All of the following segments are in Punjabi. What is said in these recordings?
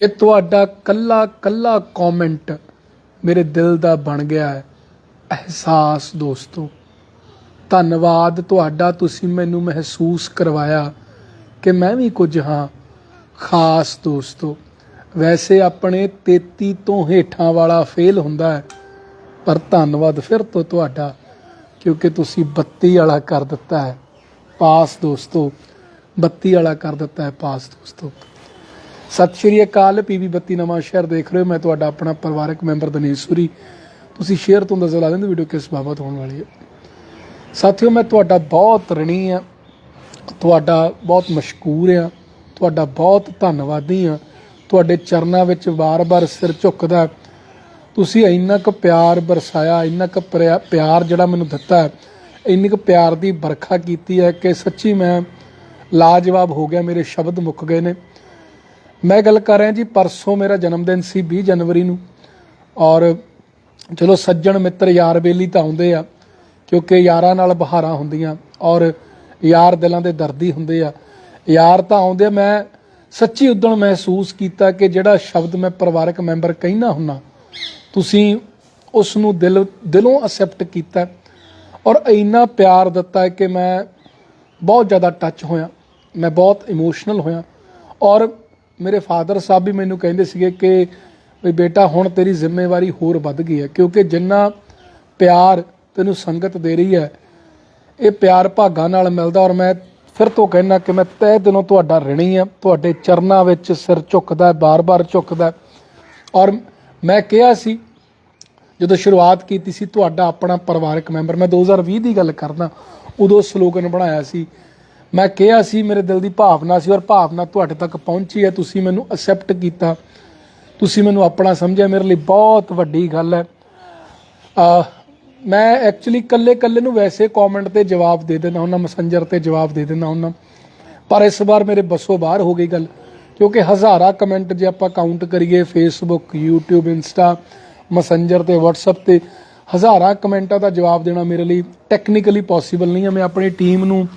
ਕਿ ਤੁਹਾਡਾ ਕੱਲਾ ਕੱਲਾ ਕਮੈਂਟ ਮੇਰੇ ਦਿਲ ਦਾ ਬਣ ਗਿਆ ਹੈ। ਅਹਿਸਾਸ ਦੋਸਤੋ, ਧੰਨਵਾਦ ਤੁਹਾਡਾ ਤੁਸੀਂ ਮੈਨੂੰ ਮਹਿਸੂਸ ਕਰਵਾਇਆ ਕਿ ਮੈਂ ਵੀ ਕੁਝ ਹਾਂ। ਖਾਸ ਦੋਸਤੋ, ਵੈਸੇ ਆਪਣੇ 33 ਤੋਂ ਹੇਠਾਂ ਵਾਲਾ ਫੇਲ ਹੁੰਦਾ ਹੈ, ਪਰ ਧੰਨਵਾਦ ਫਿਰ ਤੋਂ ਤੁਹਾਡਾ, ਕਿਉਂਕਿ ਤੁਸੀਂ 32 ਵਾਲਾ ਕਰ ਦਿੱਤਾ ਹੈ। ਪਾਸ ਦੋਸਤੋ 32 ਵਾਲਾ ਕਰ ਦਿੱਤਾ ਹੈ ਪਾਸ ਦੋਸਤੋ। ਸਤਿ ਸ਼੍ਰੀ ਅਕਾਲ ਪੀਵੀ 32 ਨਵਾਂ ਸ਼ਹਿਰ ਦੇਖ ਰਹੇ ਹੋ। ਮੈਂ ਤੁਹਾਡਾ ਆਪਣਾ ਪਰਿਵਾਰਕ ਮੈਂਬਰ ਦਨੇਸ਼ ਸੂਰੀ। ਤੁਸੀਂ ਸ਼ੇਅਰ ਤੋਂ ਅੰਦਾਜ਼ਾ ਲਾ ਲੈਂਦੇ ਵੀਡੀਓ ਕਿਸ ਬਾਬਤ ਹੋਣ ਵਾਲੀ ਹੈ। ਸਾਥੀਓ, ਮੈਂ ਤੁਹਾਡਾ ਬਹੁਤ ਰਣੀ ਆ ਤੁਹਾਡਾ ਬਹੁਤ ਮਸ਼ਕੂਰ ਆ ਤੁਹਾਡਾ ਬਹੁਤ ਧੰਨਵਾਦੀ ਆ ਤੁਹਾਡੇ ਚਰਨਾਂ ਵਿੱਚ ਵਾਰ-ਵਾਰ ਸਿਰ ਝੁਕਦਾ ਤੁਸੀਂ ਇੰਨਾ ਕੁ ਪਿਆਰ ਬਰਸਾਇਆ, ਇੰਨਾ ਕੁ ਪ੍ਰਿਆ- ਪਿਆਰ ਜਿਹੜਾ ਮੈਨੂੰ ਦਿੱਤਾ ਇੰਨੀ ਕੁ ਪਿਆਰ ਦੀ ਵਰਖਾ ਕੀਤੀ ਹੈ ਕਿ ਸੱਚੀ ਮੈਂ ਲਾਜਵਾਬ ਹੋ ਗਿਆ, ਮੇਰੇ ਸ਼ਬਦ ਮੁੱਕ ਗਏ ਨੇ। ਮੈਂ ਗੱਲ ਕਰ ਰਿਹਾ ਜੀ ਪਰਸੋਂ ਮੇਰਾ ਜਨਮ ਦਿਨ ਸੀ 20 ਜਨਵਰੀ ਨੂੰ। ਔਰ ਚਲੋ ਸੱਜਣ ਮਿੱਤਰ ਯਾਰ ਬੇਲੀ ਤਾਂ ਆਉਂਦੇ ਆ ਕਿਉਂਕਿ ਯਾਰਾਂ ਨਾਲ ਬਹਾਰਾਂ ਹੁੰਦੀਆਂ ਔਰ ਯਾਰ ਦਿਲਾਂ ਦੇ ਦਰਦੀ ਹੁੰਦੇ ਆ। ਯਾਰ ਤਾਂ ਆਉਂਦੇ ਆ, ਮੈਂ ਸੱਚੀ ਉਦੋਂ ਮਹਿਸੂਸ ਕੀਤਾ ਕਿ ਜਿਹੜਾ ਸ਼ਬਦ ਮੈਂ ਪਰਿਵਾਰਕ ਮੈਂਬਰ ਕਹਿਣਾ ਹੁੰਨਾ ਤੁਸੀਂ ਉਸ ਨੂੰ ਦਿਲ ਦਿਲੋਂ ਅਸੈਪਟ ਕੀਤਾ ਔਰ ਇੰਨਾ ਪਿਆਰ ਦਿੱਤਾ ਕਿ ਮੈਂ ਬਹੁਤ ਜ਼ਿਆਦਾ ਟੱਚ ਹੋਇਆ ਮੈਂ ਬਹੁਤ ਇਮੋਸ਼ਨਲ ਹੋਇਆ। ਔਰ ਮੇਰੇ ਫਾਦਰ ਸਾਹਿਬ ਵੀ ਮੈਨੂੰ ਕਹਿੰਦੇ ਸੀਗੇ ਕਿ ਵੀ ਬੇਟਾ, ਹੁਣ ਤੇਰੀ ਜ਼ਿੰਮੇਵਾਰੀ ਹੋਰ ਵੱਧ ਗਈ ਹੈ, ਕਿਉਂਕਿ ਜਿੰਨਾ ਪਿਆਰ ਤੈਨੂੰ ਸੰਗਤ ਦੇ ਰਹੀ ਹੈ, ਇਹ ਪਿਆਰ ਭਾਗਾਂ ਨਾਲ ਮਿਲਦਾ ਔਰ ਮੈਂ ਫਿਰ ਤੋਂ ਕਹਿਣਾ ਕਿ ਮੈਂ ਤਹਿ ਦਿਲੋਂ ਤੁਹਾਡਾ ਰਣੀ ਆ ਤੁਹਾਡੇ ਚਰਨਾਂ ਵਿੱਚ ਸਿਰ ਝੁਕਦਾ ਹੈ ਬਾਰ-ਬਾਰ ਝੁਕਦਾ। ਔਰ ਮੈਂ ਕਿਹਾ ਸੀ, ਜਦੋਂ ਸ਼ੁਰੂਆਤ ਕੀਤੀ ਸੀ, ਤੁਹਾਡਾ ਆਪਣਾ ਪਰਿਵਾਰਕ ਮੈਂਬਰ, ਮੈਂ 2020 ਦੀ ਗੱਲ ਕਰਦਾ, ਉਦੋਂ ਸਲੋਗਨ ਬਣਾਇਆ ਸੀ ਮੈਂ ਕਿਹਾ ਸੀ, ਮੇਰੇ ਦਿਲ ਦੀ ਭਾਵਨਾ ਸੀ ਔਰ ਭਾਵਨਾ ਤੁਹਾਡੇ ਤੱਕ ਪਹੁੰਚੀ ਹੈ। ਤੁਸੀਂ ਮੈਨੂੰ ਅਕਸੈਪਟ ਕੀਤਾ। ਤੁਸੀਂ ਮੈਨੂੰ ਆਪਣਾ ਸਮਝਿਆ। ਮੇਰੇ ਲਈ ਬਹੁਤ ਵੱਡੀ ਗੱਲ ਹੈ। ਅਹ ਮੈਂ ਐਕਚੁਅਲੀ ਕੱਲੇ ਕੱਲੇ ਨੂੰ ਵੈਸੇ ਕਮੈਂਟ ਤੇ ਜਵਾਬ ਦੇ ਦਿੰਦਾ ਹੁੰਦਾ ਮੈਸੇਂਜਰ ਤੇ ਜਵਾਬ ਦੇ ਦਿੰਦਾ ਹੁੰਦਾ। ਪਰ ਇਸ ਵਾਰ ਮੇਰੇ ਬਸੋਂ ਬਾਹਰ ਹੋ ਗਈ ਗੱਲ। ਕਿਉਂਕਿ ਹਜ਼ਾਰਾਂ ਕਮੈਂਟ ਜੇ ਆਪਾਂ ਕਾਊਂਟ ਕਰੀਏ ਫੇਸਬੁੱਕ YouTube ਇੰਸਟਾ ਮੈਸੇਂਜਰ ਤੇ, WhatsApp ਤੇ, ਹਜ਼ਾਰਾਂ ਕਮੈਂਟਾਂ ਦਾ ਜਵਾਬ ਦੇਣਾ ਮੇਰੇ ਲਈ ਟੈਕਨੀਕਲੀ ਪੋਸੀਬਲ ਨਹੀਂ ਹੈ। ਮੈਂ ਆਪਣੀ ਟੀਮ ਨੂੰ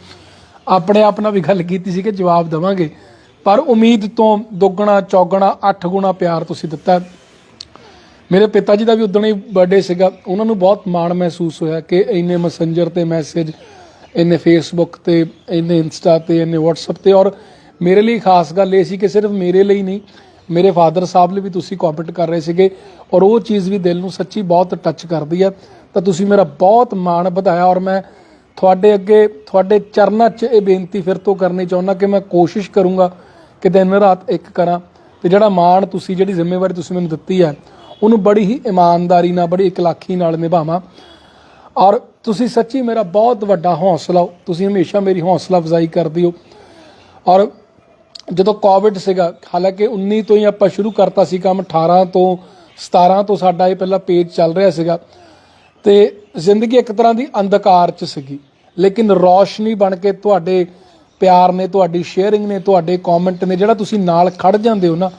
ਆਪਣੇ ਆਪ ਨਾਲ ਵੀ ਗੱਲ ਕੀਤੀ ਸੀ ਕਿ ਜਵਾਬ ਦੇਵਾਂਗੇ। ਪਰ ਉਮੀਦ ਤੋਂ ਦੁੱਗਣਾ, ਚੌਗਣਾ 8 ਗੁਣਾ ਪਿਆਰ ਤੁਸੀਂ ਦਿੱਤਾ। ਮੇਰੇ ਪਿਤਾ ਜੀ ਦਾ ਵੀ ਉਦੋਂ ਹੀ ਬਰਥਡੇ ਸੀਗਾ। ਉਹਨਾਂ ਨੂੰ ਬਹੁਤ ਮਾਣ ਮਹਿਸੂਸ ਹੋਇਆ ਕਿ ਇੰਨੇ ਮੈਸੇਂਜਰ ਤੇ ਮੈਸੇਜ ਇੰਨੇ ਫੇਸਬੁੱਕ ਤੇ, ਇੰਨੇ ਇੰਸਟਾ ਤੇ, ਇੰਨੇ WhatsApp ਤੇ। ਔਰ ਮੇਰੇ ਲਈ ਖਾਸ ਗੱਲ ਇਹ ਸੀ ਕਿ ਸਿਰਫ ਮੇਰੇ ਲਈ ਨਹੀਂ, ਮੇਰੇ ਫਾਦਰ ਸਾਹਿਬ ਲਈ ਵੀ ਤੁਸੀਂ ਕਮੈਂਟ ਕਰ ਰਹੇ ਸੀਗੇ। ਔਰ ਉਹ ਚੀਜ਼ ਵੀ ਦਿਲ ਨੂੰ ਸੱਚੀ ਬਹੁਤ ਟੱਚ ਕਰਦੀ ਆ। ਤਾਂ ਤੁਸੀਂ ਮੇਰਾ ਬਹੁਤ ਮਾਣ ਵਧਾਇਆ। ਔਰ ਮੈਂ ਤੁਹਾਡੇ ਅੱਗੇ, ਤੁਹਾਡੇ ਚਰਨਾਂ 'ਚ ਇਹ ਬੇਨਤੀ ਫਿਰ ਤੋਂ ਕਰਨੀ ਚਾਹੁੰਦਾ ਕਿ ਮੈਂ ਕੋਸ਼ਿਸ਼ ਕਰੂੰਗਾ ਕਿ ਦਿਨ ਰਾਤ ਇੱਕ ਕਰਾਂ। ਤੇ ਜਿਹੜਾ ਮਾਣ ਤੁਸੀਂ, ਜਿਹੜੀ ਜ਼ਿੰਮੇਵਾਰੀ ਤੁਸੀਂ ਮੈਨੂੰ ਦਿੱਤੀ ਹੈ, ਉਹਨੂੰ ਬੜੀ ਹੀ ਇਮਾਨਦਾਰੀ ਨਾਲ, ਬੜੀ ਇਕਲਾਖੀ ਨਾਲ ਨਿਭਾਵਾਂ। ਔਰ ਤੁਸੀਂ ਸੱਚੀ ਮੇਰਾ ਬਹੁਤ ਵੱਡਾ ਹੌਸਲਾ ਹੋ ਤੁਸੀਂ ਹਮੇਸ਼ਾ ਮੇਰੀ ਹੌਸਲਾ ਅਫਜ਼ਾਈ ਕਰਦੇ ਹੋ। ਔਰ ਜਦੋਂ ਕੋਵਿਡ ਸੀਗਾ, ਹਾਲਾਂਕਿ 19 ਤੋਂ ਹੀ ਆਪਾਂ ਸ਼ੁਰੂ ਕਰਤਾ ਸੀ ਕੰਮ 18 ਤੋਂ 17 ਤੋਂ ਸਾਡਾ ਇਹ ਪਹਿਲਾ ਪੇਜ ਚੱਲ ਰਿਹਾ ਸੀਗਾ। ਤੇ ਜ਼ਿੰਦਗੀ ਇੱਕ ਤਰ੍ਹਾਂ ਦੀ ਅੰਧਕਾਰ 'ਚ ਸੀਗੀ। ਲੇਕਿਨ ਰੌਸ਼ਨੀ ਬਣ ਕੇ ਤੁਹਾਡੇ ਪਿਆਰ ਨੇ, ਤੁਹਾਡੀ ਸ਼ੇਅਰਿੰਗ ਨੇ, ਤੁਹਾਡੇ ਕਮੈਂਟ ਨੇ, ਜਿਹੜਾ ਤੁਸੀਂ ਨਾਲ ਖੜ ਜਾਂਦੇ ਹੋ ਨਾ,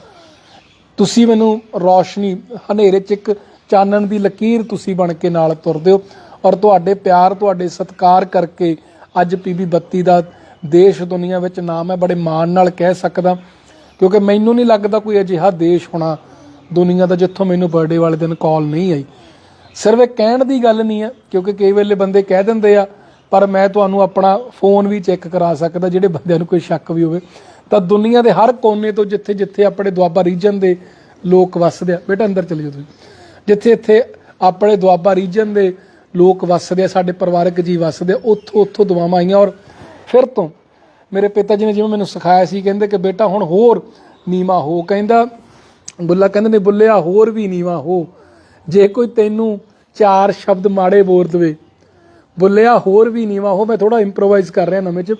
ਤੁਸੀਂ ਮੈਨੂੰ ਰੌਸ਼ਨੀ, ਹਨੇਰੇ 'ਚ ਇੱਕ ਚਾਨਣ ਦੀ ਲਕੀਰ ਤੁਸੀਂ ਬਣ ਕੇ ਨਾਲ ਤੁਰਦੇ ਹੋ। ਔਰ ਤੁਹਾਡੇ ਪਿਆਰ, ਤੁਹਾਡੇ ਸਤਿਕਾਰ ਕਰਕੇ ਅੱਜ ਪੀਬੀ 32 ਦਾ ਦੇਸ਼ ਦੁਨੀਆ ਵਿੱਚ ਨਾਮ ਹੈ, ਬੜੇ ਮਾਣ ਨਾਲ ਕਹਿ ਸਕਦਾ। ਕਿਉਂਕਿ ਮੈਨੂੰ ਨਹੀਂ ਲੱਗਦਾ ਕੋਈ ਅਜਿਹਾ ਦੇਸ਼ ਹੋਣਾ ਦੁਨੀਆ ਦਾ ਜਿੱਥੋਂ ਮੈਨੂੰ ਬਰਥਡੇ ਵਾਲੇ ਦਿਨ ਕਾਲ ਨਹੀਂ ਆਈ। ਸਿਰਫ ਇਹ ਕਹਿਣ ਦੀ ਗੱਲ ਨਹੀਂ ਹੈ, ਕਿਉਂਕਿ ਕਈ ਵੇਲੇ ਬੰਦੇ ਕਹਿ ਦਿੰਦੇ ਆ ਪਰ ਮੈਂ ਤੁਹਾਨੂੰ ਆਪਣਾ ਫੋਨ ਵੀ ਚੈੱਕ ਕਰਾ ਸਕਦਾ, ਜਿਹੜੇ ਬੰਦਿਆਂ ਨੂੰ ਕੋਈ ਸ਼ੱਕ ਵੀ ਹੋਵੇ। ਤਾਂ ਦੁਨੀਆ ਦੇ ਹਰ ਕੋਨੇ ਤੋਂ ਜਿੱਥੇ ਜਿੱਥੇ ਆਪਣੇ ਦੁਆਬਾ ਰੀਜਨ ਦੇ ਲੋਕ ਵੱਸਦੇ ਆ, ਬੇਟਾ ਅੰਦਰ ਚਲੇ ਜਾਓ ਤੁਸੀਂ। ਜਿੱਥੇ ਇੱਥੇ ਆਪਣੇ ਦੁਆਬਾ ਰੀਜਨ ਦੇ ਲੋਕ ਵੱਸਦੇ ਆ, ਸਾਡੇ ਪਰਿਵਾਰਕ ਜੀ ਵੱਸਦੇ ਆ, ਉੱਥੋਂ ਉੱਥੋਂ ਦੁਆਵਾਂ ਆਈਆਂ। ਔਰ ਫਿਰ ਤੋਂ ਮੇਰੇ ਪਿਤਾ ਜੀ ਨੇ ਜਿਵੇਂ ਮੈਨੂੰ ਸਿਖਾਇਆ ਸੀ, ਕਹਿੰਦੇ ਕਿ ਬੇਟਾ ਹੁਣ ਹੋਰ ਨੀਵਾ ਹੋ, ਕਹਿੰਦਾ, ਬੁੱਲਾ ਕਹਿੰਦੇ ਨੇ, ਬੁੱਲਿਆ ਹੋਰ ਵੀ ਨੀਵਾ ਹੋ। ਜੇ ਕੋਈ ਤੈਨੂੰ ਚਾਰ ਸ਼ਬਦ ਮਾੜੇ ਬੋਲ ਦਵੇ ਬੁੱਲਿਆ ਹੋਰ ਵੀ ਨੀਵਾ ਹੋ, ਮੈਂ ਥੋੜਾ ਇੰਪਰੋਵਾਈਜ਼ ਕਰ ਰਿਹਾ ਨਵੇਂ ਚ।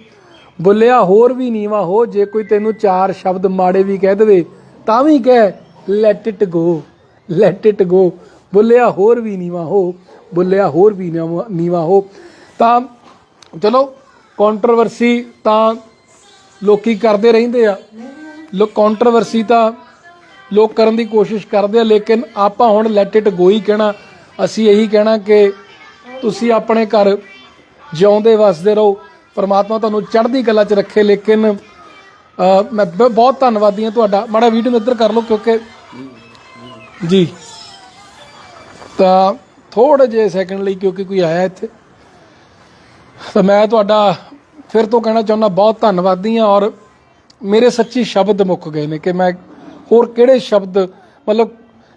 ਬੁੱਲਿਆ ਹੋਰ ਵੀ ਨੀਵਾ ਹੋ, ਜੇ ਕੋਈ ਤੈਨੂੰ ਚਾਰ ਸ਼ਬਦ ਮਾੜੇ ਵੀ ਕਹਿ ਦੇਵੇ, ਤਾਂ ਵੀ ਕਹਿ let it go let it go ਬੁੱਲਿਆ ਹੋਰ ਵੀ ਨੀਵਾ ਹੋ, ਬੁੱਲਿਆ ਹੋਰ ਵੀ ਨੀਵਾ- ਨੀਵਾ ਹੋ। ਤਾਂ ਚਲੋ ਕੰਟਰੋਵਰਸੀ ਤਾਂ ਲੋਕੀ ਕਰਦੇ ਰਹਿੰਦੇ ਆ। ਲੋਕ ਕੰਟਰੋਵਰਸੀ ਤਾਂ ਲੋਕ ਕਰਨ ਦੀ ਕੋਸ਼ਿਸ਼ ਕਰਦੇ ਆ, ਲੇਕਿਨ ਆਪਾਂ ਹੁਣ ਲੈਟ ਇਟ ਗੋ ਹੀ ਕਹਿਣਾ, ਅਸੀਂ ਇਹੀ ਕਹਿਣਾ ਕਿ ਤੁਸੀਂ ਆਪਣੇ ਘਰ ਜਿਉਂਦੇ ਵਸਦੇ ਰਹੋ। ਪਰਮਾਤਮਾ ਤੁਹਾਨੂੰ ਚੜ੍ਹਦੀ ਕਲਾ 'ਚ ਰੱਖੇ, ਲੇਕਿਨ ਮੈਂ ਬਹੁਤ ਧੰਨਵਾਦੀ ਹਾਂ ਤੁਹਾਡਾ। ਮਾੜਾ ਵੀਡੀਓ ਇੱਧਰ ਕਰ ਲਓ, ਕਿਉਂਕਿ ਜੀ। ਤਾਂ ਥੋੜੇ ਜਿਹੇ ਸੈਕਿੰਡ ਲਈ, ਕਿਉਂਕਿ ਕੋਈ ਆਇਆ ਇੱਥੇ। ਤਾਂ ਮੈਂ ਤੁਹਾਡਾ ਫਿਰ ਤੋਂ ਕਹਿਣਾ ਚਾਹੁੰਦਾ, ਬਹੁਤ ਧੰਨਵਾਦੀ ਹਾਂ ਔਰ ਮੇਰੇ ਸੱਚੀ ਸ਼ਬਦ ਮੁੱਕ ਗਏ ਨੇ ਕਿ ਮੈਂ ਹੋਰ ਕਿਹੜੇ ਸ਼ਬਦ, ਮਤਲਬ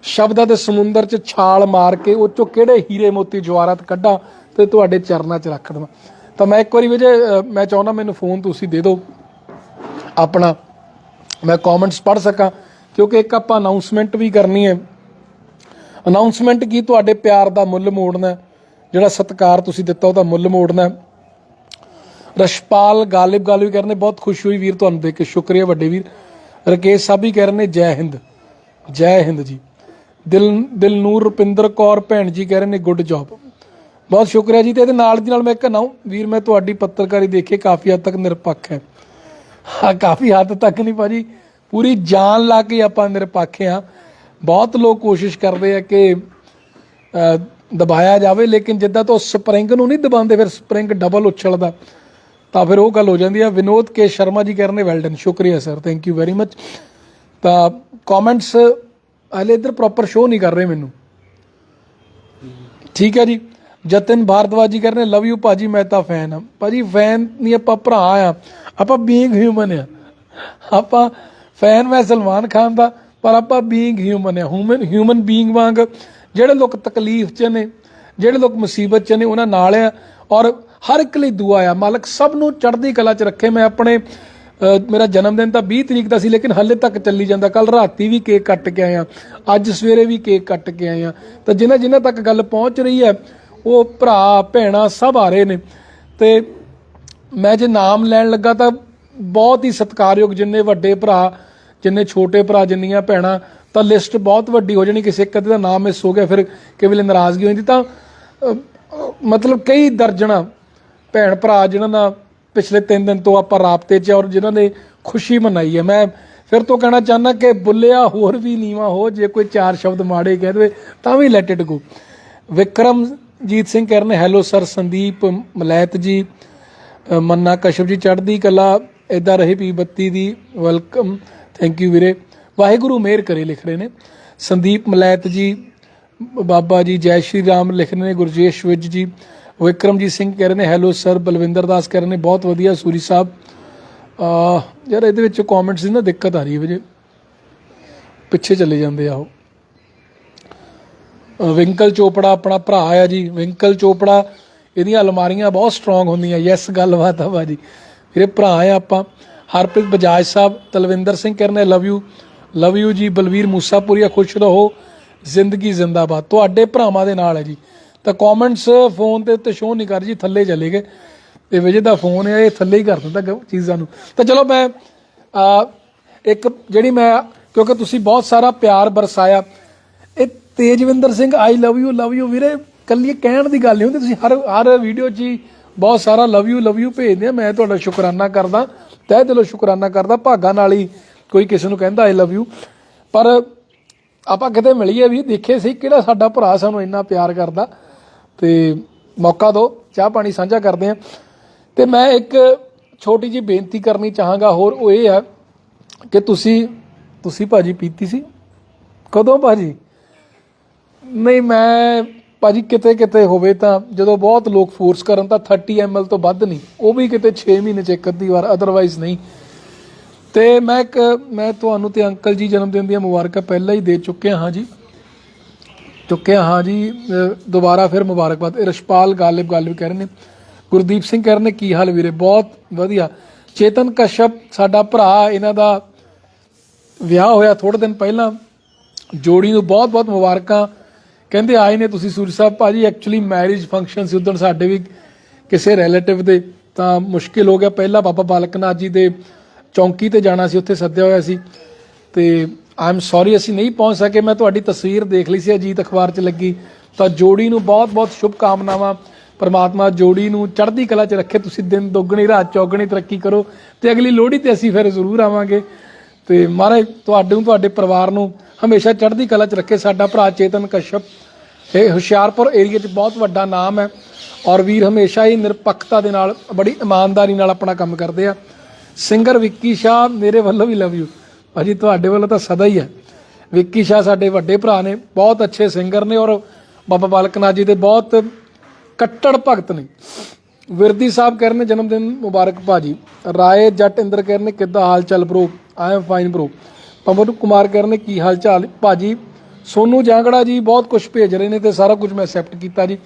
ਸ਼ਬਦਾਂ ਦੇ ਸਮੁੰਦਰ 'ਚ ਛਾਲ ਮਾਰ ਕੇ ਉਹ 'ਚੋਂ ਕਿਹੜੇ ਹੀਰੇ ਮੋਤੀ ਜਵਾਹਰਾਤ ਕੱਢਾਂ ਤੇ ਤੁਹਾਡੇ ਚਰਨਾਂ 'ਚ ਰੱਖ ਦੇਵਾਂ। ਤਾਂ ਮੈਂ ਇੱਕ ਵਾਰੀ ਵੀ ਮੈਂ ਚਾਹੁੰਦਾ ਮੈਨੂੰ ਫੋਨ ਤੁਸੀਂ ਦੇ ਦਿਓ। ਆਪਣਾ ਮੈਂ ਕਮੈਂਟਸ ਪੜ੍ਹ ਸਕਾਂ, ਕਿਉਂਕਿ ਇੱਕ ਆਪਾਂ ਅਨਾਉਂਸਮੈਂਟ ਵੀ ਕਰਨੀ ਹੈ। ਅਨਾਉਂਸਮੈਂਟ ਕੀ? ਤੁਹਾਡੇ ਪਿਆਰ ਦਾ ਮੁੱਲ ਮੋੜਨਾ ਜਿਹੜਾ ਸਤਿਕਾਰ ਤੁਸੀਂ ਦਿੱਤਾ, ਉਹਦਾ ਮੁੱਲ ਮੋੜਨਾ ਹੈ। ਰਸ਼ਪਾਲ ਗਾਲਿਬ ਗਾਲਿਬ ਕਹਿ ਰਹੇ ਨੇ, ਬਹੁਤ ਖੁਸ਼ੀ ਹੋਈ ਵੀਰ ਤੁਹਾਨੂੰ ਦੇਖ ਕੇ, ਸ਼ੁਕਰੀਆ ਵੱਡੇ ਵੀਰ। ਰਕੇਸ਼ ਸਾਹਿਬ ਵੀ ਕਹਿ ਰਹੇ ਨੇ, ਜੈ ਹਿੰਦ। ਜੈ ਹਿੰਦ ਜੀ। ਦਿਲ ਦਿਲਨੂਰ ਰੁਪਿੰਦਰ ਕੌਰ ਭੈਣ ਜੀ ਕਹਿ ਰਹੇ ਨੇ ਗੁੱਡ ਜੌਬ ਬਹੁਤ ਸ਼ੁਕਰੀਆ ਜੀ, ਤੇ ਇਹਦੇ ਨਾਲ ਦੀ ਨਾਲ ਮੈਂ ਕਹਿਣਾ ਵੀਰ ਮੈਂ ਤੁਹਾਡੀ ਪੱਤਰਕਾਰੀ ਦੇਖੀ, ਕਾਫੀ ਹੱਦ ਤੱਕ ਨਿਰਪੱਖ ਹੈ। ਹਾਂ, ਕਾਫੀ ਹੱਦ ਤੱਕ ਨਹੀਂ ਭਾਜੀ, ਪੂਰੀ ਜਾਨ ਲਾ ਕੇ ਆਪਾਂ ਨਿਰਪੱਖ ਆ ਬਹੁਤ ਲੋਕ ਕੋਸ਼ਿਸ਼ ਕਰਦੇ ਆ ਕਿ ਦਬਾਇਆ ਜਾਵੇ, ਲੇਕਿਨ ਜਿੱਦਾਂ ਤੋਂ ਸਪਰਿੰਗ ਨੂੰ ਨਹੀਂ ਦਬਾਉਂਦੇ, ਫਿਰ ਸਪਰਿੰਗ ਡਬਲ ਉਛਲਦਾ, ਤਾਂ ਫਿਰ ਉਹ ਗੱਲ ਹੋ ਜਾਂਦੀ ਆ। ਵਿਨੋਦ ਕੇ ਸ਼ਰਮਾ ਜੀ ਕਹਿ ਰਹੇ ਨੇ ਵੈਲ ਸ਼ੁਕਰੀਆ sir thank you very much ਤਾਂ ਕਮੈਂਟਸ ਹਲੇ ਇੱਧਰ ਪ੍ਰੋਪਰ ਸ਼ੋ ਨਹੀਂ ਕਰ ਰਹੇ ਮੈਨੂੰ। ਠੀਕ ਹੈ ਜੀ। ਜਤਨ ਭਾਰਦਵਾਜ ਜੀ ਕਹਿੰਦੇ ਲਵ ਯੂ ਭਾਜੀ, ਮੈਂ ਤਾਂ ਫੈਨ ਆ ਭਾਜੀ ਫੈਨ ਨਹੀਂ ਆਪਾਂ ਭਰਾ ਆ। ਆਪਾਂ ਬੀਇੰਗ ਹਿਊਮਨ ਆ। ਆਪਾਂ ਫੈਨ ਮੈਂ ਸਲਮਾਨ ਖਾਨ ਦਾ, ਪਰ ਆਪਾਂ ਬੀਇੰਗ ਹਿਊਮਨ ਆ। ਹਿਊਮਨ ਹਿਊਮਨ ਬੀਇੰਗ ਵਾਂਗ ਜਿਹੜੇ ਲੋਕ ਤਕਲੀਫ 'ਚ ਨੇ, ਜਿਹੜੇ ਲੋਕ ਮੁਸੀਬਤ 'ਚ ਨੇ, ਉਹਨਾਂ ਨਾਲ ਆ। ਔਰ ਹਰ ਇੱਕ ਲਈ ਦੁਆ ਆ। ਮਾਲਕ ਸਭ ਨੂੰ ਚੜ੍ਹਦੀ ਕਲਾ 'ਚ ਰੱਖੇ। ਮੈਂ ਆਪਣੇ ਮੇਰਾ ਜਨਮ ਦਿਨ ਤਾਂ 20 ਤਰੀਕ ਦਾ ਸੀ, ਲੇਕਿਨ ਹੱਲੇ ਤੱਕ ਚੱਲੀ ਜਾਂਦਾ। ਕੱਲ ਰਾਤੀ ਵੀ ਕੇਕ ਕੱਟ ਕੇ ਆਇਆ। ਅੱਜ ਸਵੇਰੇ ਵੀ ਕੇਕ ਕੱਟ ਕੇ ਆਏ ਆ ਤਾਂ ਜਿਨ੍ਹਾਂ ਜਿਨ੍ਹਾਂ ਤੱਕ ਗੱਲ ਪਹੁੰਚ ਰਹੀ ਹੈ, ਉਹ ਭਰਾ, ਭੈਣਾਂ ਸਭ ਆ ਰਹੇ ਨੇ। ਤੇ ਮੈਂ ਜੇ ਨਾਮ ਲੈਣ ਲੱਗਾ ਤਾਂ ਬਹੁਤ ਹੀ ਸਤਿਕਾਰਯੋਗ ਜਿੰਨੇ ਵੱਡੇ ਭਰਾ, ਜਿੰਨੇ ਛੋਟੇ ਭਰਾ, ਜਿੰਨੀਆਂ ਭੈਣਾਂ, ਤਾਂ ਲਿਸਟ ਬਹੁਤ ਵੱਡੀ ਹੋ ਜਾਣੀ। ਕਿਸੇ ਇੱਕ ਦਾ ਨਾਮ ਮਿਸ ਹੋ ਗਿਆ, ਫਿਰ ਕਿਸੇ ਵੇਲੇ ਨਾਰਾਜ਼ਗੀ ਹੋ ਜਾਂਦੀ। ਤਾਂ ਮਤਲਬ ਕਈ ਦਰਜਣਾ ਭੈਣ ਭਰਾ ਜਿਨ੍ਹਾਂ ਦਾ ਪਿਛਲੇ 3 ਦਿਨ ਤੋਂ ਆਪਾਂ ਰਾਬਤੇ 'ਚ ਔਰ ਜਿਨ੍ਹਾਂ ਨੇ ਖੁਸ਼ੀ ਮਨਾਈ ਹੈ। ਮੈਂ ਫਿਰ ਤੋਂ ਕਹਿਣਾ ਚਾਹੁੰਦਾ ਕਿ ਬੁੱਲਿਆ ਹੋਰ ਵੀ ਨੀਵਾ ਹੋ, ਜੇ ਕੋਈ ਚਾਰ ਸ਼ਬਦ ਮਾੜੇ ਕਹਿ ਦੇਵੇ, ਤਾਂ ਵੀ let it go Vikramjit Singh ਕਹਿ ਰਹੇ ਹੈਲੋ ਸਰ ਸੰਦੀਪ ਮਲੈਤ ਜੀ ਮੰਨਾ ਕਸ਼ਪ ਜੀ, ਚੜ੍ਹਦੀ ਕਲਾ ਇਦਾਂ ਰਹੇ ਪੀ ਬੱਤੀ ਦੀ ਵੈਲਕਮ ਥੈਂਕ ਯੂ ਵੀਰੇ। ਵਾਹਿਗੁਰੂ ਮਿਹਰ ਕਰੇ ਲਿਖ ਰਹੇ ਨੇ। ਸੰਦੀਪ ਮਲੈਤ ਜੀ, ਬਾਬਾ ਜੀ, ਜੈ ਸ਼੍ਰੀ ਰਾਮ ਲਿਖ ਰਹੇ ਨੇ, ਗੁਰਜੇਸ਼ ਵਿਜ ਜੀ ਵਿਕਰਮਜੀਤ ਸਿੰਘ ਕਹਿ ਰਹੇ ਨੇ ਹੈਲੋ ਸਰ ਬਲਵਿੰਦਰ ਦਾਸ ਕਹਿ ਰਹੇ ਨੇ, ਬਹੁਤ ਵਧੀਆ ਸੂਰੀ ਸਾਹਿਬ। ਆ ਯਾਰ ਇਹਦੇ ਵਿੱਚ ਕਮੈਂਟਸ ਦੀ ਨਾ ਦਿੱਕਤ ਆ ਰਹੀ ਹੈ ਵਜੇ ਪਿੱਛੇ ਚਲੇ ਜਾਂਦੇ ਆ ਉਹ। ਵਿੰਕਲ ਚੋਪੜਾ ਆਪਣਾ ਭਰਾ ਆ ਜੀ, ਵਿੰਕਲ ਚੋਪੜਾ, ਇਹਦੀਆਂ ਅਲਮਾਰੀਆਂ ਬਹੁਤ ਸਟਰੋਂਗ ਹੁੰਦੀਆਂ। ਯੈਸ ਗੱਲਬਾਤ ਆ ਬਾਜੀ ਵੀਰੇ ਭਰਾ ਆ ਆਪਾਂ। ਹਰਪ੍ਰੀਤ ਬਜਾਜ ਸਾਹਿਬ, ਤਲਵਿੰਦਰ ਸਿੰਘ ਕਰਨੇ ਲਵ ਯੂ ਲਵ ਯੂ ਜੀ, ਬਲਵੀਰ ਮੂਸਾਪੁਰੀਆ ਖੁਸ਼ ਰਹੋ। ਜ਼ਿੰਦਗੀ ਜ਼ਿੰਦਾਬਾਦ। ਤੁਹਾਡੇ ਭਰਾਵਾਂ ਦੇ ਨਾਲ ਹੈ ਜੀ। ਤਾਂ ਕਮੈਂਟਸ ਫੋਨ ਤੇ ਉੱਤੇ ਸ਼ੋਅ ਨਹੀਂ ਕਰ ਜੀ ਥੱਲੇ ਚਲੇ ਗਏ। ਤੇ ਵਿਜੇ ਦਾ ਫੋਨ ਹੈ ਇਹ ਥੱਲੇ ਹੀ ਕਰ ਦਿੰਦਾ ਗ- ਚੀਜ਼ਾਂ ਨੂੰ। ਤਾਂ ਚਲੋ ਮੈਂ ਇੱਕ ਜਿਹੜੀ ਮੈਂ, ਕਿਉਂਕਿ ਤੁਸੀਂ ਬਹੁਤ ਸਾਰਾ ਪਿਆਰ ਬਰਸਾਇਆ। ਇਹ Tejwinder Singh I love you love you ਵੀਰੇ ਕੱਲੀ ਕਹਿਣ ਦੀ ਗੱਲ ਨਹੀਂ ਹੁੰਦੀ, ਤੁਸੀਂ ਹਰ ਹਰ ਵੀਡੀਓ 'ਚ ਹੀ ਬਹੁਤ ਸਾਰਾ ਲਵ ਯੂ ਲਵ ਯੂ ਭੇਜਦੇ ਆ। ਮੈਂ ਤੁਹਾਡਾ ਸ਼ੁਕਰਾਨਾ ਕਰਦਾ, ਤਹਿ ਦਿਲੋਂ ਸ਼ੁਕਰਾਨਾ ਕਰਦਾ, ਭਾਗਾਂ ਨਾਲ ਹੀ ਕੋਈ ਕਿਸੇ ਨੂੰ ਕਹਿੰਦਾ ਆਈ ਲਵ ਯੂ ਪਰ ਆਪਾਂ ਕਿਤੇ ਮਿਲੀਏ ਵੀ ਦੇਖੇ ਸੀ ਕਿਹੜਾ ਸਾਡਾ ਭਰਾ ਸਾਨੂੰ ਇੰਨਾ ਪਿਆਰ ਕਰਦਾ। ਤੇ ਮੌਕਾ ਦਿਓ, ਚਾਹ ਪਾਣੀ ਸਾਂਝਾ ਕਰਦੇ ਆ ਤੇ ਮੈਂ ਇੱਕ ਛੋਟੀ ਜੀ ਬੇਨਤੀ ਕਰਨੀ ਚਾਹਾਂਗਾ, ਹੋਰ ਉਹ ਇਹ ਆ ਕਿ ਤੁਸੀਂ ਤੁਸੀਂ ਭਾਜੀ ਪੀਤੀ ਸੀ? ਕਦੋਂ ਭਾਜੀ? ਨਹੀਂ, ਮੈਂ ਭਾਜੀ ਕਿਤੇ ਕਿਤੇ ਹੋਵੇ ਤਾਂ ਜਦੋਂ ਬਹੁਤ ਲੋਕ ਫੋਰਸ ਕਰਨ ਤਾਂ 30 ml ਤੋਂ ਵੱਧ ਨਹੀਂ, ਉਹ ਵੀ ਕਿਤੇ 6 ਮਹੀਨੇ ਚ ਇੱਕ ਅੱਧੀ ਵਾਰ ਅਦਰਵਾਈਜ਼ ਨਹੀਂ। ਤੇ ਮੈਂ ਇੱਕ, ਮੈਂ ਤੁਹਾਨੂੰ ਤੇ ਅੰਕਲ ਜੀ ਜਨਮ ਦਿਨ ਦੀਆਂ ਮੁਬਾਰਕਾਂ ਪਹਿਲਾਂ ਹੀ ਦੇ ਚੁੱਕਿਆ ਹਾਂ ਜੀ। ਚੁੱਕਿਆ, ਹਾਂ ਜੀ ਦੁਬਾਰਾ ਫਿਰ ਮੁਬਾਰਕਬਾਦ। ਇਹ ਰਸ਼ਪਾਲ ਗਾਲਿਬ ਗਾਲਿਬ ਕਹਿ ਰਹੇ ਨੇ। ਗੁਰਦੀਪ ਸਿੰਘ ਕਹਿ ਰਹੇ ਨੇ, ਕੀ ਹਾਲ ਵੀਰੇ? ਬਹੁਤ ਵਧੀਆ। ਚੇਤਨ ਕਸ਼ਪ, ਸਾਡਾ ਭਰਾ, ਇਹਨਾਂ ਦਾ ਵਿਆਹ ਹੋਇਆ ਥੋੜੇ ਦਿਨ ਪਹਿਲਾਂ। ਜੋੜੀ ਨੂੰ ਬਹੁਤ ਬਹੁਤ ਮੁਬਾਰਕਾਂ। ਕਹਿੰਦੇ, ਆਏ ਨੇ ਤੁਸੀਂ ਸੂਰੀ ਸਾਹਿਬ ਭਾਜੀ ਐਕਚੁਅਲੀ ਮੈਰਿਜ ਫੰਕਸ਼ਨ ਸੀ, ਉਦੋਂ ਸਾਡੇ ਵੀ ਕਿਸੇ ਰਿਲੇਟਿਵ ਦੇ। ਤਾਂ ਮੁਸ਼ਕਿਲ ਹੋ ਗਿਆ। ਪਹਿਲਾਂ ਬਾਬਾ ਬਾਲਕਨਾਥ ਜੀ ਦੇ ਚੌਂਕੀ ਤੇ ਜਾਣਾ ਸੀ, ਉੱਥੇ ਸੱਦਿਆ ਹੋਇਆ ਸੀ। ਤੇ ਆਈ ਐਮ ਸੌਰੀ ਅਸੀਂ ਨਹੀਂ ਪਹੁੰਚ ਸਕੇ। ਮੈਂ ਤੁਹਾਡੀ ਤਸਵੀਰ ਦੇਖ ਲਈ ਸੀ, ਅਜੀਤ ਅਖਬਾਰ 'ਚ ਲੱਗੀ। ਤਾਂ ਜੋੜੀ ਨੂੰ ਬਹੁਤ ਬਹੁਤ ਸ਼ੁਭ ਕਾਮਨਾਵਾਂ ਪਰਮਾਤਮਾ ਜੋੜੀ ਨੂੰ ਚੜ੍ਹਦੀ ਕਲਾ 'ਚ ਰੱਖੇ। ਤੁਸੀਂ ਦਿਨ ਦੁੱਗਣੀ, ਰਾਤ ਚੌਗਣੀ ਤਰੱਕੀ ਕਰੋ ਤੇ ਅਗਲੀ ਲੋਹੜੀ ਤੇ ਅਸੀਂ ਫਿਰ ਜ਼ਰੂਰ ਆਵਾਂਗੇ। ਤੇ ਮਹਾਰਾਜ, ਤੁਹਾਡੇ ਨੂੰ, ਤੁਹਾਡੇ ਪਰਿਵਾਰ ਨੂੰ ਹਮੇਸ਼ਾ ਚੜ੍ਹਦੀ ਕਲਾ 'ਚ ਰੱਖੇ। ਸਾਡਾ ਭਰਾ ਚੇਤਨ ਕਸ਼ਪ ਇਹ ਹੁਸ਼ਿਆਰਪੁਰ ਏਰੀਆ 'ਚ ਬਹੁਤ ਵੱਡਾ ਨਾਮ ਹੈ ਔਰ ਵੀਰ ਹਮੇਸ਼ਾ ਹੀ ਨਿਰਪੱਖਤਾ ਦੇ ਨਾਲ, ਬੜੀ ਇਮਾਨਦਾਰੀ ਨਾਲ ਆਪਣਾ ਕੰਮ ਕਰਦੇ ਆ। ਸਿੰਗਰ ਵਿੱਕੀ ਸ਼ਾਹ, ਮੇਰੇ ਵੱਲੋਂ ਵੀ ਲਵ ਯੂ ਭਾਜੀ, ਤੁਹਾਡੇ ਵੱਲੋਂ ਤਾਂ ਸਦਾ ਹੀ ਹੈ। ਵਿੱਕੀ ਸ਼ਾਹ ਸਾਡੇ ਵੱਡੇ ਭਰਾ ਨੇ, ਬਹੁਤ ਅੱਛੇ ਸਿੰਗਰ ਨੇ ਔਰ ਬਾਬਾ ਬਾਲਕ ਨਾਥ ਜੀ ਦੇ ਬਹੁਤ ਕੱਟੜ ਭਗਤ ਨੇ। ਵਿਰਦੀ ਸਾਹਿਬ ਕਹਿ ਰਹੇ ਨੇ, ਜਨਮ ਦਿਨ ਮੁਬਾਰਕ ਭਾਜੀ। ਰਾਏ ਜੱਟ ਇੰਦਰ ਕਹਿ ਰਹੇ ਨੇ, ਕਿੱਦਾਂ ਹਾਲ ਚਾਲ bro I am fine bro Pawan Kumar ਕਹਿ ਰਹੇ ਨੇ, ਕੀ ਹਾਲ ਚਾਲ ਭਾਜੀ, ਸੋਨੂ ਜਾਂਗੜਾ ਜੀ ਬਹੁਤ ਕੁਝ ਭੇਜ ਰਹੇ ਨੇ ਤੇ ਸਾਰਾ ਕੁਝ ਮੈਂ ਐਕਸੈਪਟ ਕੀਤਾ ਜੀ।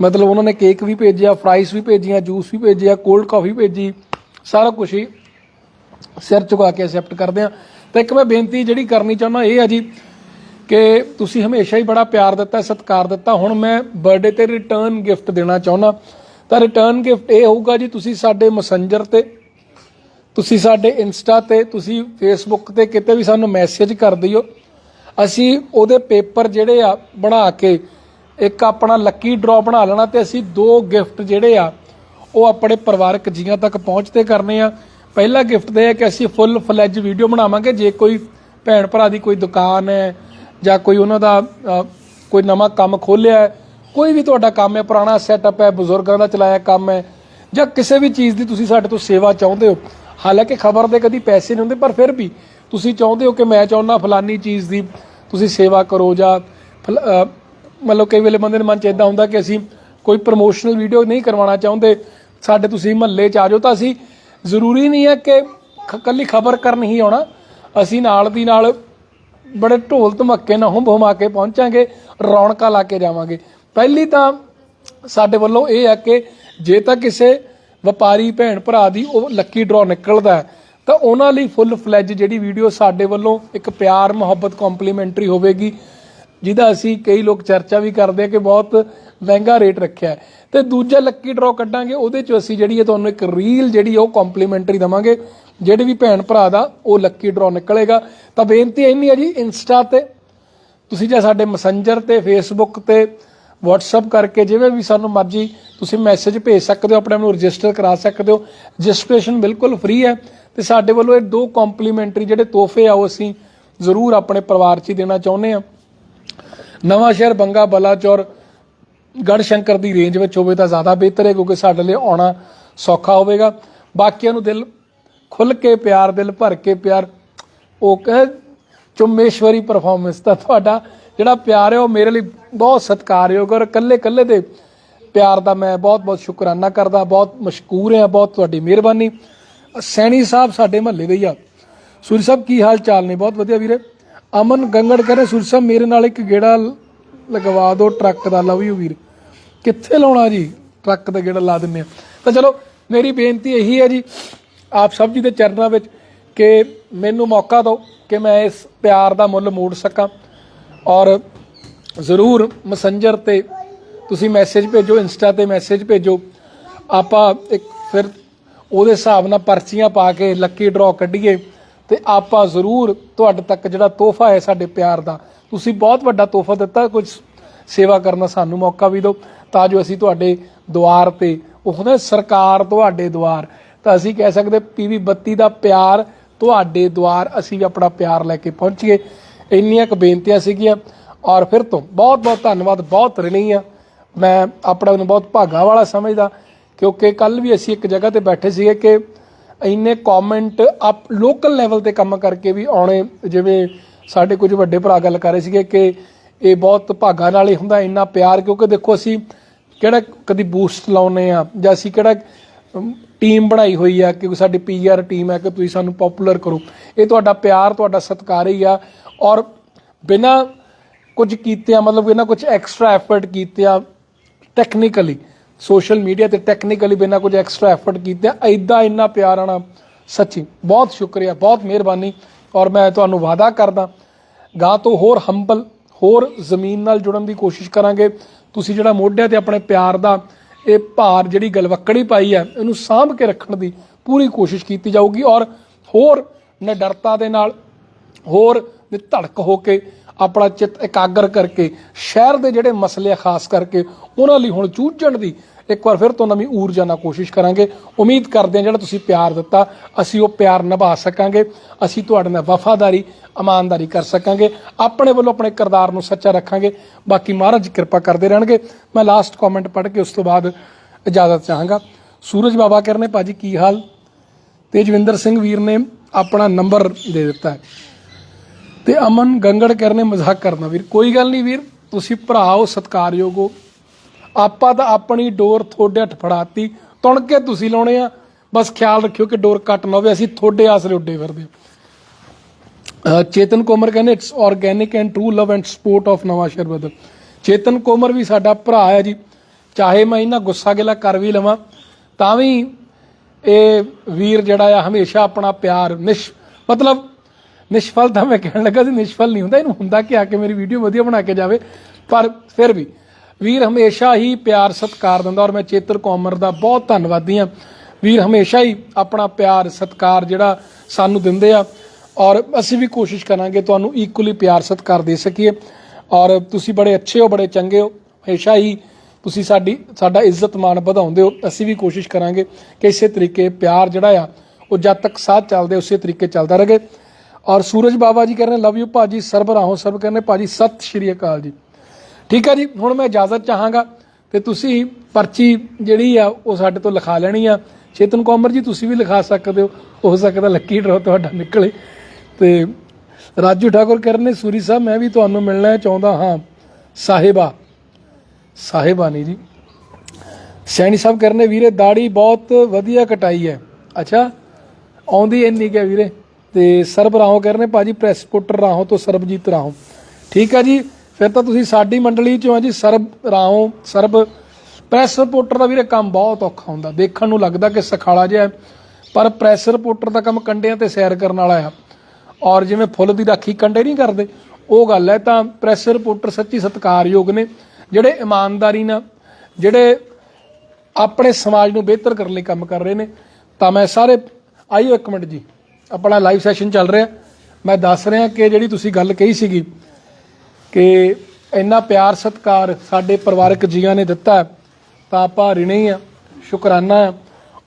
ਮਤਲਬ ਉਹਨਾਂ ਨੇ ਕੇਕ ਵੀ ਭੇਜਿਆ ਫਰਾਈਸ ਵੀ ਭੇਜੀਆਂ ਜੂਸ ਵੀ ਭੇਜਿਆ ਕੋਲਡ ਕਾਫੀ ਭੇਜੀ। ਸਾਰਾ ਕੁਝ ਹੀ ਸਿਰ ਚੁਕਾ ਕੇ ਐਕਸੈਪਟ ਕਰਦੇ ਆ ਤੇ ਇੱਕ ਮੈਂ ਬੇਨਤੀ ਜਿਹੜੀ ਕਰਨੀ ਚਾਹੁੰਦਾ ਇਹ ਆ ਜੀ ਕਿ ਤੁਸੀਂ ਹਮੇਸ਼ਾ ਹੀ ਬੜਾ ਪਿਆਰ ਦਿੱਤਾ, ਸਤਿਕਾਰ ਦਿੱਤਾ। ਹੁਣ ਮੈਂ ਬਰਥਡੇ ਤੇ ਰਿਟਰਨ ਗਿਫਟ ਦੇਣਾ ਚਾਹੁੰਦਾ। ਤਾਂ ਰਿਟਰਨ ਗਿਫਟ ਇਹ ਹੋਊਗਾ ਜੀ, ਤੁਸੀਂ ਸਾਡੇ ਮੈਸੇਂਜਰ ਤੇ, ਤੁਸੀਂ ਸਾਡੇ ਇੰਸਟਾ ਤੇ, ਤੁਸੀਂ ਫੇਸਬੁੱਕ ਤੇ ਕਿਤੇ ਵੀ ਸਾਨੂੰ ਮੈਸੇਜ ਕਰ ਦਿਓ। ਅਸੀਂ ਉਹਦੇ ਪੇਪਰ ਜਿਹੜੇ ਆ ਬਣਾ ਕੇ ਇੱਕ ਆਪਣਾ ਲੱਕੀ ਡਰਾ ਬਣਾ ਲੈਣਾ ਤੇ ਅਸੀਂ ਦੋ ਗਿਫਟ ਜਿਹੜੇ ਆ ਉਹ ਆਪਣੇ ਪਰਿਵਾਰਕ ਜੀਆਂ ਤੱਕ ਪਹੁੰਚਦੇ ਕਰਨੇ ਆ। ਪਹਿਲਾ ਗਿਫਟ ਦੇ ਹੈ ਕਿ ਅਸੀਂ ਫੁੱਲ ਫਲੈਜ ਵੀਡੀਓ ਬਣਾਵਾਂਗੇ। ਜੇ ਕੋਈ ਭੈਣ ਭਰਾ ਦੀ ਕੋਈ ਦੁਕਾਨ ਹੈ ਜਾਂ ਕੋਈ ਉਹਨਾਂ ਦਾ ਕੋਈ ਨਵਾਂ ਕੰਮ ਖੋਲ੍ਹਿਆ ਕੋਈ ਵੀ ਤੁਹਾਡਾ ਕੰਮ ਹੈ, ਪੁਰਾਣਾ ਸੈਟਅਪ ਹੈ, ਬਜ਼ੁਰਗਾਂ ਦਾ ਚਲਾਇਆ ਕੰਮ ਹੈ ਜਾਂ ਕਿਸੇ ਵੀ ਚੀਜ਼ ਦੀ ਤੁਸੀਂ ਸਾਡੇ ਤੋਂ ਸੇਵਾ ਚਾਹੁੰਦੇ ਹੋ, ਹਾਲਾਂਕਿ ਖਬਰ ਦੇ ਕਦੀ ਪੈਸੇ ਨਹੀਂ ਹੁੰਦੇ, ਪਰ ਫਿਰ ਵੀ ਤੁਸੀਂ ਚਾਹੁੰਦੇ ਹੋ ਕਿ ਮੈਂ ਚਾਹੁੰਦਾ ਫਲਾਨੀ ਚੀਜ਼ ਦੀ ਤੁਸੀਂ ਸੇਵਾ ਕਰੋ ਜਾਂ ਫਲ- ਮਤਲਬ ਕਈ ਵੇਲੇ ਬੰਦੇ ਦੇ ਮਨ 'ਚ ਇਦਾਂ ਹੁੰਦਾ ਕਿ ਅਸੀਂ ਕੋਈ ਪ੍ਰੋਮੋਸ਼ਨਲ ਵੀਡੀਓ ਨਹੀਂ ਕਰਵਾਉਣਾ ਚਾਹੁੰਦੇ, ਸਾਡੇ ਤੁਸੀਂ ਮਹੱਲੇ 'ਚ ਆ ਜਾਓ ਤਾਂ ਅਸੀਂ ਜ਼ਰੂਰੀ ਨਹੀਂ ਹੈ ਕਿ ਇਕੱਲੀ ਖਬਰ ਕਰਨ ਹੀ ਆਉਣਾ। ਅਸੀਂ ਨਾਲ ਦੀ ਨਾਲ ਬੜੇ ਢੋਲ ਧਮੱਕੇ ਨਾਲ ਹੁੰਬ ਹੁਮਾ ਕੇ ਪਹੁੰਚਾਂਗੇ ਰੌਣਕਾਂ ਲਾ ਕੇ ਜਾਵਾਂਗੇ। ਪਹਿਲੀ ਤਾਂ ਸਾਡੇ ਵੱਲੋਂ ਇਹ ਹੈ ਕਿ ਜੇ ਤਾਂ ਕਿਸੇ ਵਪਾਰੀ ਭੈਣ ਭਰਾ ਦੀ ਉਹ ਲੱਕੀ ਡਰਾ ਨਿਕਲਦਾ ਹੈ, ਤਾਂ ਉਹਨਾਂ ਲਈ ਫੁੱਲ ਫਲੈਜ ਜਿਹੜੀ ਵੀਡੀਓ ਸਾਡੇ ਵੱਲੋਂ ਇੱਕ ਪਿਆਰ ਮੁਹੱਬਤ ਕੰਪਲੀਮੈਂਟਰੀ ਹੋਵੇਗੀ। ਜਿਹਦਾ ਅਸੀਂ ਕਈ ਲੋਕ ਚਰਚਾ ਵੀ ਕਰਦੇ ਆ ਕਿ ਬਹੁਤ ਮਹਿੰਗਾ ਰੇਟ ਰੱਖਿਆ ਹੈ। ਤੇ ਦੂਜਾ ਲੱਕੀ ਡਰਾ ਕੱਢਾਂਗੇ, ਉਹਦੇ ਚ ਅਸੀਂ ਜਿਹੜੀ ਹੈ ਤੁਹਾਨੂੰ ਇੱਕ ਰੀਲ ਜਿਹੜੀ ਹੈ ਉਹ ਕੰਪਲੀਮੈਂਟਰੀ ਦਵਾਂਗੇ। ਜਿਹੜੇ ਵੀ ਭੈਣ ਭਰਾ ਦਾ ਉਹ ਲੱਕੀ ਡਰਾ ਨਿਕਲੇਗਾ। ਤਾਂ ਬੇਨਤੀ ਇੰਨੀ ਹੈ ਜੀ, ਇੰਸਟਾ ਤੇ, ਤੁਸੀਂ ਜਾਂ ਸਾਡੇ ਮੈਸੇਂਜਰ ਤੇ ਫੇਸਬੁੱਕ ਤੇ, WhatsApp ਕਰਕੇ ਜਿਵੇਂ ਵੀ ਸਾਨੂੰ ਮਰਜ਼ੀ ਤੁਸੀਂ ਮੈਸੇਜ ਭੇਜ ਸਕਦੇ ਹੋ, ਆਪਣੇ ਆਪ ਨੂੰ ਰਜਿਸਟਰ ਕਰਾ ਸਕਦੇ ਹੋ। ਰਜਿਸਟ੍ਰੇਸ਼ਨ ਬਿਲਕੁਲ ਫ੍ਰੀ ਹੈ ਤੇ ਸਾਡੇ ਵੱਲੋਂ ਇਹ ਦੋ ਕੰਪਲੀਮੈਂਟਰੀ ਜਿਹੜੇ ਤੋਹਫੇ ਆ, ਉਹ ਅਸੀਂ ਜ਼ਰੂਰ ਆਪਣੇ ਪਰਿਵਾਰ 'ਚ ਹੀ ਦੇਣਾ ਚਾਹੁੰਦੇ ਆ ਨਵਾਂ ਸ਼ਹਿਰ ਬੰਗਾ, ਬਲਾਚੌਰ ਗੜ ਸ਼ੰਕਰ ਦੀ ਰੇਂਜ ਵਿੱਚ ਹੋਵੇ ਤਾਂ ਜ਼ਿਆਦਾ ਬਿਹਤਰ ਹੈ ਕਿਉਂਕਿ ਸਾਡੇ ਲਈ ਆਉਣਾ ਸੌਖਾ ਹੋਵੇਗਾ। ਬਾਕੀਆਂ ਨੂੰ ਦਿਲ ਖੁੱਲ ਕੇ ਪਿਆਰ, ਦਿਲ ਭਰ ਕੇ ਪਿਆਰ, ਉਹ ਕਹੇ ਚੁੰਮੇਸ਼ਵਰੀ ਪਰਫਾਰਮੈਂਸ ਤਾਂ ਤੁਹਾਡਾ ਜਿਹੜਾ ਪਿਆਰ ਹੈ ਉਹ ਮੇਰੇ ਲਈ ਬਹੁਤ ਸਤਿਕਾਰਯੋਗ ਔਰ ਕੱਲੇ ਕੱਲੇ ਦੇ ਪਿਆਰ ਦਾ ਮੈਂ ਬਹੁਤ ਬਹੁਤ ਸ਼ੁਕਰਾਨਾ ਕਰਦਾ। ਬਹੁਤ ਮਸ਼ਕੂਰ ਹਾਂ, ਬਹੁਤ ਤੁਹਾਡੀ ਮਿਹਰਬਾਨੀ। ਸੈਣੀ ਸਾਹਿਬ ਸਾਡੇ ਮਹੱਲੇ ਦੇ ਹੀ ਆ। ਸੂਰੀ ਸਾਹਿਬ, ਕੀ ਹਾਲ ਚਾਲ ਨੇ? ਬਹੁਤ ਵਧੀਆ ਵੀਰੇ। ਅਮਨ ਗੰਗੜ ਕਰੇ ਸੂਰੀ ਸਾਹਿਬ, ਮੇਰੇ ਨਾਲ ਇੱਕ ਗੇੜਾ ਲਗਵਾ ਦਿਓ ਟਰੱਕ ਦਾ। ਲਵ ਯੂ ਵੀਰ। ਕਿੱਥੇ ਲਾਉਣਾ ਜੀ? ਟਰੱਕ ਦਾ ਗੇੜਾ ਲਾ ਦਿੰਨੇ ਆ। ਤਾਂ ਚਲੋ, ਮੇਰੀ ਬੇਨਤੀ ਇਹੀ ਹੈ ਜੀ, ਆਪ ਸਭ ਜੀ ਦੇ ਚਰਨਾਂ ਵਿੱਚ ਕਿ ਮੈਨੂੰ ਮੌਕਾ ਦਿਓ ਕਿ ਮੈਂ ਇਸ ਪਿਆਰ ਦਾ ਮੁੱਲ ਮੋੜ ਸਕਾਂ। ਔਰ ਜ਼ਰੂਰ ਮੈਸੇਂਜਰ ਤੇ ਤੁਸੀਂ ਮੈਸੇਜ ਭੇਜੋ ਇੰਸਟਾ ਤੇ ਮੈਸੇਜ ਭੇਜੋ। ਆਪਾਂ ਇੱਕ ਫਿਰ ਉਹਦੇ ਹਿਸਾਬ ਨਾਲ ਪਰਚੀਆਂ ਪਾ ਕੇ ਲੱਕੀ ਡਰਾ ਕੱਢੀਏ। ਤੇ ਆਪਾਂ ਜ਼ਰੂਰ ਤੁਹਾਡੇ ਤੱਕ ਜਿਹੜਾ ਤੋਹਫਾ ਹੈ ਸਾਡੇ ਪਿਆਰ ਦਾ, ਤੁਸੀਂ ਬਹੁਤ ਵੱਡਾ ਤੋਹਫਾ ਦਿੱਤਾ, ਕੁਝ ਸੇਵਾ ਕਰਨ ਦਾ ਸਾਨੂੰ ਮੌਕਾ ਵੀ ਦਿਓ, ਤਾਂ ਜੋ ਅਸੀਂ ਤੁਹਾਡੇ ਦੁਆਰ ਤੇ ਉਹ ਹੁੰਦਾ ਸਰਕਾਰ ਤੁਹਾਡੇ ਦੁਆਰ ਤਾਂ ਅਸੀਂ ਕਹਿ ਸਕਦੇ ਪੀਵੀ 32 ਦਾ ਪਿਆਰ ਤੁਹਾਡੇ ਦੁਆਰ ਅਸੀਂ ਵੀ ਆਪਣਾ ਪਿਆਰ ਲੈ ਕੇ ਪਹੁੰਚੀਏ। ਇੰਨੀਆਂ ਕੁ ਬੇਨਤੀਆਂ ਸੀਗੀਆਂ, ਔਰ ਫਿਰ ਤੋਂ ਬਹੁਤ ਬਹੁਤ ਧੰਨਵਾਦ, ਬਹੁਤ ਰਣੀ ਆ ਮੈਂ ਆਪਣਾ ਨੂੰ ਬਹੁਤ ਭਾਗਾ ਵਾਲਾ ਸਮਝਦਾ, ਕਿਉਂਕਿ ਕੱਲ ਵੀ ਅਸੀਂ ਇੱਕ ਜਗ੍ਹਾ ਤੇ ਬੈਠੇ ਸੀਗੇ ਕਿ ਇੰਨੇ ਕਮੈਂਟ ਅਪ ਲੋਕਲ ਲੈਵਲ ਤੇ ਕੰਮ ਕਰਕੇ ਵੀ ਆਉਣੇ, ਜਿਵੇਂ ਸਾਡੇ ਕੁਝ ਵੱਡੇ ਭਰਾ ਗੱਲ ਕਰ ਰਹੇ ਸੀਗੇ ਕਿ ਇਹ ਬਹੁਤ ਭਾਗਾ ਨਾਲ ਹੀ ਹੁੰਦਾ, ਇੰਨਾ ਪਿਆਰ, ਕਿਉਂਕਿ ਦੇਖੋ ਅਸੀਂ ਕਿਹੜਾ ਕਦੀ ਬੂਸਟ ਲਾਉਨੇ ਆ ਜਾਂ ਅਸੀਂ ਕਿਹੜਾ ਟੀਮ ਬਣਾਈ ਹੋਈ ਆ ਕਿ ਸਾਡੀ ਪੀਆਰ ਟੀਮ ਹੈ ਕਿ ਤੁਸੀਂ ਸਾਨੂੰ ਪਪੂਲਰ ਕਰੋ। ਇਹ ਤੁਹਾਡਾ ਪਿਆਰ, ਤੁਹਾਡਾ ਸਤਿਕਾਰ ਹੀ ਆ ਔਰ ਬਿਨਾ ਕੁਝ ਕੀਤੇ ਆ ਮਤਲਬ ਇਹਨਾਂ ਕੁਝ ਐਕਸਟਰਾ ਐਫਰਟ ਕੀਤੇ ਆ ਟੈਕਨੀਕਲੀ ਸੋਸ਼ਲ ਮੀਡੀਆ ਤੇ ਟੈਕਨੀਕਲੀ ਬਿਨਾਂ ਕੁਝ ਐਕਸਟਰਾ ਐਫਰਟ ਕੀਤਿਆਂ ਐਦਾਂ ਇੰਨਾ ਪਿਆਰ ਆਣਾ ਸੱਚੀ ਬਹੁਤ ਸ਼ੁਕਰੀਆ, ਬਹੁਤ ਮਿਹਰਬਾਨੀ ਔਰ ਮੈਂ ਤੁਹਾਨੂੰ ਵਾਅਦਾ ਕਰਦਾ ਗਾਂ ਤੋਂ ਹੋਰ ਹੰਬਲ ਹੋਰ ਜ਼ਮੀਨ ਨਾਲ ਜੁੜਨ ਦੀ ਕੋਸ਼ਿਸ਼ ਕਰਾਂਗੇ। ਤੁਸੀਂ ਜਿਹੜਾ ਮੋਢਿਆਂ ਤੇ ਆਪਣੇ ਪਿਆਰ ਦਾ ਇਹ ਭਾਰ ਜਿਹੜੀ ਗਲਵੱਕੜੀ ਪਾਈ ਹੈ, ਇਹਨੂੰ ਸਾਂਭ ਕੇ ਰੱਖਣ ਦੀ ਪੂਰੀ ਕੋਸ਼ਿਸ਼ ਕੀਤੀ ਜਾਊਗੀ ਔਰ ਹੋਰ ਨਿਡਰਤਾ ਦੇ ਨਾਲ, ਹੋਰ ਧੜਕ ਹੋ ਕੇ ਆਪਣਾ ਚਿੱਤ ਇਕਾਗਰ ਕਰਕੇ, ਸ਼ਹਿਰ ਦੇ ਜਿਹੜੇ ਮਸਲੇ ਆ, ਖਾਸ ਕਰਕੇ ਉਹਨਾਂ ਲਈ ਹੁਣ ਜੂਝਣ ਦੀ ਇੱਕ ਵਾਰ ਫਿਰ ਤੋਂ ਨਵੀਂ ਊਰਜਾ ਨਾਲ ਕੋਸ਼ਿਸ਼ ਕਰਾਂਗੇ। ਉਮੀਦ ਕਰਦੇ ਹਾਂ ਜਿਹੜਾ ਤੁਸੀਂ ਪਿਆਰ ਦਿੱਤਾ, ਅਸੀਂ ਉਹ ਪਿਆਰ ਨਿਭਾ ਸਕਾਂਗੇ। ਅਸੀਂ ਤੁਹਾਡੇ ਨਾਲ ਵਫਾਦਾਰੀ, ਇਮਾਨਦਾਰੀ ਕਰ ਸਕਾਂਗੇ। ਆਪਣੇ ਵੱਲੋਂ ਆਪਣੇ ਕਿਰਦਾਰ ਨੂੰ ਸੱਚਾ ਰੱਖਾਂਗੇ। ਬਾਕੀ ਮਹਾਰਾਜ ਕਿਰਪਾ ਕਰਦੇ ਰਹਿਣਗੇ। ਮੈਂ ਲਾਸਟ ਕਮੈਂਟ ਪੜ੍ਹ ਕੇ ਉਸ ਤੋਂ ਬਾਅਦ ਇਜਾਜ਼ਤ ਚਾਹਾਂਗਾ। ਸੂਰਜ ਬਾਬਾ ਕਰਨੇ ਭਾਜੀ ਕੀ ਹਾਲ? ਤੇਜਵਿੰਦਰ ਸਿੰਘ ਵੀਰ ਨੇ ਆਪਣਾ ਨੰਬਰ ਦੇ ਦਿੱਤਾ ਹੈ। ਤੇ ਅਮਨ ਗੰਗੜ ਨੇ ਮਜ਼ਾਕ ਕਰਨਾ ਵੀਰ। ਕੋਈ ਗੱਲ ਨਹੀਂ ਵੀਰ, ਤੁਸੀਂ ਭਰਾ ਹੋ ਸਤਿਕਾਰਯੋਗ। ਹੋ ਆਪਾਂ ਤਾਂ ਆਪਣੀ ਡੋਰ ਤੁਹਾਡੇ ਹੱਥ ਫੜਾਤੀ ਤੁਣ ਕੇ ਤੁਸੀਂ ਲਾਉਣੇ ਆ। ਬਸ ਖਿਆਲ ਰੱਖਿਓ ਕਿ ਡੋਰ ਕੱਟ ਨਾ ਹੋਵੇ, ਅਸੀਂ ਤੁਹਾਡੇ ਆਸਰੇ ਉੱਡੇ ਫਿਰਦੇ ਹਾਂ। ਚੇਤਨ ਕੋਮਰ ਕਹਿੰਦੇ it's organic and true love and support of Nawanshahr ਬਦਲ ਚੇਤਨ ਕੋਮਰ ਵੀ ਸਾਡਾ ਭਰਾ ਹੈ ਜੀ। ਚਾਹੇ ਮੈਂ ਇਹਨਾਂ ਗੁੱਸਾ ਗਿਲਾ ਕਰ ਵੀ ਲਵਾਂ, ਤਾਂ ਵੀ ਇਹ ਵੀਰ ਜਿਹੜਾ ਆ, ਹਮੇਸ਼ਾ ਆਪਣਾ ਪਿਆਰ, ਨਿਸ਼ ਮਤਲਬ ਨਿਸ਼ਫਲ ਤਾਂ ਮੈਂ ਕਹਿਣ ਲੱਗਾ ਸੀ, ਨਿਸ਼ਫਲ ਨਹੀਂ ਹੁੰਦਾ, ਇਹਨੂੰ ਹੁੰਦਾ ਕਿ ਆ ਕੇ ਮੇਰੀ ਵੀਡੀਓ ਵਧੀਆ ਬਣਾ ਕੇ ਜਾਵੇ, ਪਰ ਫਿਰ ਵੀ ਵੀਰ ਹਮੇਸ਼ਾ ਹੀ ਪਿਆਰ ਸਤਿਕਾਰ ਦਿੰਦਾ ਔਰ ਮੈਂ ਚੇਤਰ ਕੋਮਰ ਦਾ ਬਹੁਤ ਧੰਨਵਾਦੀ ਹਾਂ। ਵੀਰ ਹਮੇਸ਼ਾ ਹੀ ਆਪਣਾ ਪਿਆਰ ਸਤਿਕਾਰ ਜਿਹੜਾ ਸਾਨੂੰ ਦਿੰਦੇ ਆ ਔਰ ਅਸੀਂ ਵੀ ਕੋਸ਼ਿਸ਼ ਕਰਾਂਗੇ ਤੁਹਾਨੂੰ ਇਕੁਅਲੀ ਪਿਆਰ ਸਤਿਕਾਰ ਦੇ ਸਕੀਏ ਔਰ ਤੁਸੀਂ ਬੜੇ ਅੱਛੇ ਹੋ, ਬੜੇ ਚੰਗੇ ਹੋ, ਹਮੇਸ਼ਾ ਹੀ ਤੁਸੀਂ ਸਾਡੀ, ਸਾਡਾ ਇੱਜ਼ਤ ਮਾਣ ਵਧਾਉਂਦੇ ਹੋ, ਅਸੀਂ ਵੀ ਕੋਸ਼ਿਸ਼ ਕਰਾਂਗੇ ਕਿ ਇਸੇ ਤਰੀਕੇ ਪਿਆਰ ਜਿਹੜਾ ਆ, ਉਹ ਜਦ ਤੱਕ ਸਾਥ ਚੱਲਦੇ, ਉਸੇ ਤਰੀਕੇ ਚੱਲਦਾ ਰਹੇ। ਔਰ ਸੂਰਜ ਬਾਬਾ ਜੀ ਕਹਿੰਦੇ, ਲਵ ਯੂ ਭਾਜੀ, ਸਰਬ ਰਾਹੋ ਸਰਬ, ਕਹਿੰਦੇ, ਭਾਜੀ, ਸਤਿ ਸ਼੍ਰੀ ਅਕਾਲ ਜੀ। ਠੀਕ ਹੈ ਜੀ, ਹੁਣ ਮੈਂ ਇਜਾਜ਼ਤ ਚਾਹਾਂਗਾ ਤੇ ਤੁਸੀਂ ਪਰਚੀ ਜਿਹੜੀ ਆ, ਉਹ ਸਾਡੇ ਤੋਂ ਲਿਖਾ ਲੈਣੀ ਆ। ਚੇਤਨ ਕੌਮਰ ਜੀ, ਤੁਸੀਂ ਵੀ ਲਿਖਾ ਸਕਦੇ ਹੋ। ਹੋ ਸਕਦਾ ਲੱਕੀ ਡਰਾ ਤੁਹਾਡਾ ਨਿਕਲੇ। ਤੇ ਰਾਜੂ ਠਾਕੁਰ ਕਰਨੇ ਸੂਰੀ ਸਾਹਿਬ, ਮੈਂ ਵੀ ਤੁਹਾਨੂੰ ਮਿਲਣਾ ਚਾਹੁੰਦਾ ਹਾਂ। ਸਾਹਿਬਾ। ਸਾਹਿਬਾ ਨਹੀਂ ਜੀ। ਸੈਣੀ ਸਾਹਿਬ ਕਰਨੇ ਵੀਰੇ ਦਾੜੀ ਬਹੁਤ ਵਧੀਆ ਕਟਾਈ ਹੈ। ਅੱਛਾ, ਆਉਂਦੀ ਇੰਨੀ ਕਿ ਵੀਰੇ। ਤੇ ਸਰਬ ਰਾਹੋਂ ਕਹਿ ਰਹੇ ਕਰਨੇ ਭਾਜੀ ਪ੍ਰੈਸ ਪੁੱਟਰ ਰਾਹੋਂ ਤੋਂ ਸਰਬਜੀਤ ਰਾਹੋਂ। ਠੀਕ ਹੈ ਜੀ? ਫਿਰ ਤਾਂ ਤੁਸੀਂ ਸਾਡੀ ਮੰਡਲੀ ਚੋਂ ਆ ਜੀ, ਸਰਬ ਰਾਹੋਂ, ਸਰਬ ਪ੍ਰੈਸ ਰਿਪੋਰਟਰ ਦਾ ਵੀਰੇ ਕੰਮ ਬਹੁਤ ਔਖਾ ਹੁੰਦਾ। ਦੇਖਣ ਨੂੰ ਲੱਗਦਾ ਕਿ ਸਖਾਲਾ ਜਿਹਾ ਪਰ ਪ੍ਰੈਸ ਰਿਪੋਰਟਰ ਦਾ ਕੰਮ ਕੰਡਿਆਂ ਤੇ ਸੈਰ ਕਰਨ ਵਾਲਾ ਆ। ਔਰ ਜਿਵੇਂ ਫੁੱਲ ਦੀ ਰਾਖੀ ਕੰਡੇ ਨਹੀਂ ਕਰਦੇ, ਉਹ ਗੱਲ ਹੈ ਤਾਂ ਪ੍ਰੈਸ ਰਿਪੋਰਟਰ ਸੱਚੀ ਸਤਿਕਾਰਯੋਗ ਨੇ, ਜਿਹੜੇ ਇਮਾਨਦਾਰੀ ਨਾਲ, ਜਿਹੜੇ ਆਪਣੇ ਸਮਾਜ ਨੂੰ ਬਿਹਤਰ ਕਰਨ ਲਈ ਕੰਮ ਕਰ ਰਹੇ ਨੇ। ਤਾਂ ਮੈਂ ਸਾਰੇ ਆਈਓ ਇੱਕ ਮਿੰਟ ਜੀ। ਆਪਣਾ ਲਾਈਵ ਸੈਸ਼ਨ ਚੱਲ ਰਿਹਾ। ਮੈਂ ਦੱਸ ਰਿਹਾ ਕਿ ਜਿਹੜੀ ਤੁਸੀਂ ਗੱਲ ਕਹੀ ਸੀਗੀ ਕਿ ਇੰਨਾ ਪਿਆਰ, ਸਤਿਕਾਰ ਸਾਡੇ ਪਰਿਵਾਰਕ ਜੀਆਂ ਨੇ ਦਿੱਤਾ ਤਾਂ ਆਪਾਂ ਰਿਣੇ ਹੀ ਆ ਸ਼ੁਕਰਾਨਾ ਆ